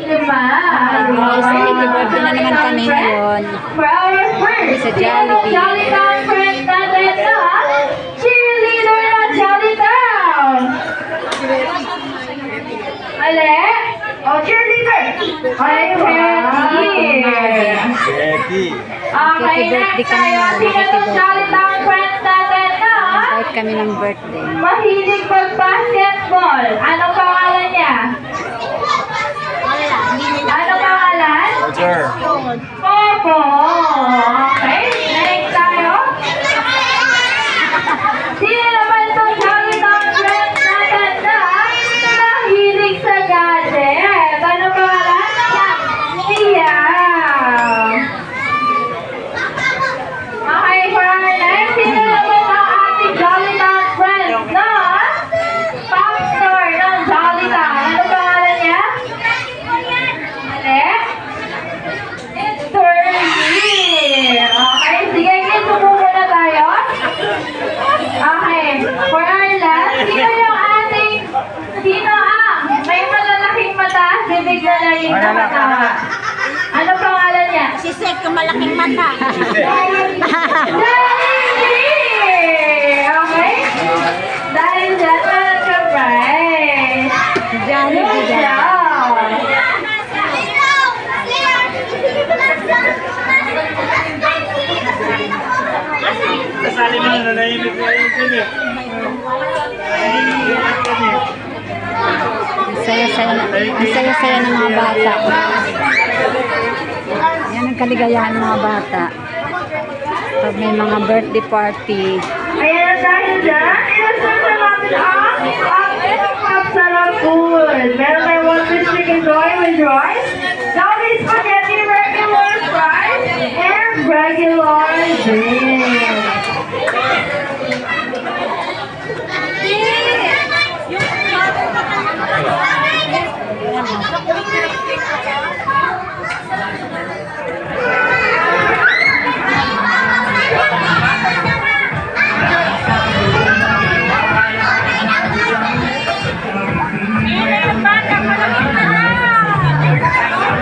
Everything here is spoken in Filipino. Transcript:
Lima. Guys, nag-birthday na naman kami ngayon. For our first, Sa Jollibee. Jolly Town friend na cheerleader na Jolly Town. Ale? Oh, cheerleader. Ay. Okay, Happy birthday next tayo. Sino Happy ng birthday. Jolly Town friend natin na Invite kami ng birthday. mahilig mag-basketball? Anong pangalan niya? 宝 yung Ano na? nakatawa? Ano pangalan niya? Si Sek, malaking mata. Jollibee! Okay? Dahil dyan, daw. Kasali mo na nanahimik na yun dun eh. Nanahimik na yun dun eh. Ang saya-saya na, ang saya-saya ng mga bata. Yan ang kaligayahan ng mga bata. Pag may mga birthday party, Ayan dahil dyan, ilasal na natin ang Pop Sarap Food. Meron tayo one fish chicken joy with rice, Jollibee spaghetti regular fries, and regular drink.